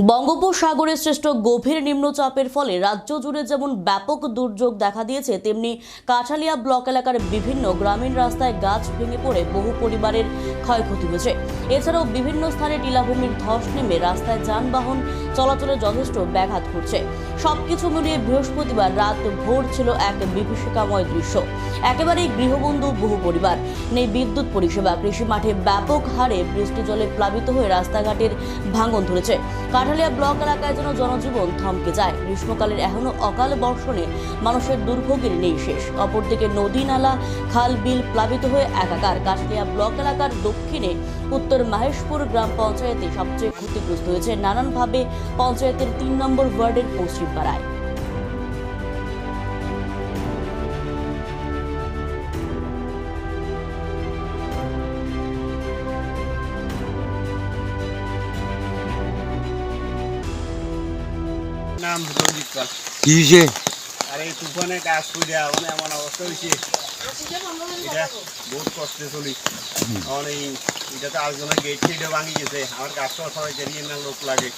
বঙ্গোপসাগরে সৃষ্ট গভীর নিম্নচাপের ফলে রাজ্য জুড়ে যেমন ব্যাপক দুর্যোগ দেখা দিয়েছে, তেমনি কাঠালিয়া ব্লক এলাকার বিভিন্ন গ্রামীণ রাস্তায় গাছ ভেঙে পড়ে বহু পরিবারের ক্ষয়ক্ষতি হয়েছে। এছাড়াও বিভিন্ন স্থানে টিলাভূমির ধস নেমে রাস্তায় যানবাহন চলাচলে যথেষ্ট ব্যাঘাত ঘটছে। সবকিছু মিলিয়ে বৃহস্পতিবার রাত ভোর ছিল এক বিভীষিকাময় দৃশ্য। একেবারেই গৃহবন্ধু বহু পরিবার। নেই বিদ্যুৎ পরিষেবা কৃষি মাঠে ব্যাপক হারে বৃষ্টি জলে প্লাবিত হয়ে রাস্তাঘাটের ভাঙন ধরেছে। কাঠালিয়া ব্লক এলাকায় যেন জনজীবন থমকে যায়। গ্রীষ্মকালের এখনও অকাল বর্ষণে মানুষের দুর্ভোগের নেই শেষ অপরদিকে নদী নালা, খাল, বিল প্লাবিত হয়ে একাকার। কাঠালিয়া ব্লক এলাকার দক্ষিণে উত্তর মাহেশপুর গ্রাম পঞ্চায়েতে সবচেয়ে ক্ষতিগ্রস্ত হয়েছে। নানানভাবে পঞ্চায়েতের তিন নম্বর ওয়ার্ডের পশ্চিম পাড়ায় নাম কি হয়েছে আর এই তুফানে মানে এমন অবস্থা হয়েছে এটা বহুত কষ্টে চলি। আমার এই এটা তো গেট ভাঙি গেছে। আমার সবাই জানিয়ে না লোক লাগে।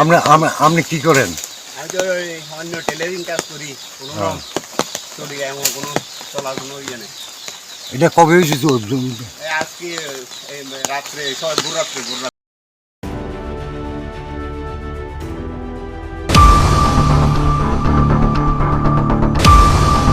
আপনি আপনি কি করেন? আমি তো ওই অন্য টেলারিং কাজ করি। কোনো রকম চলি এমন কোনো চলার কোনো ইয়ে নেই। এটা কবে হয়েছে আজকে এই রাত্রে সবাই ভোর রাত্রে ভোর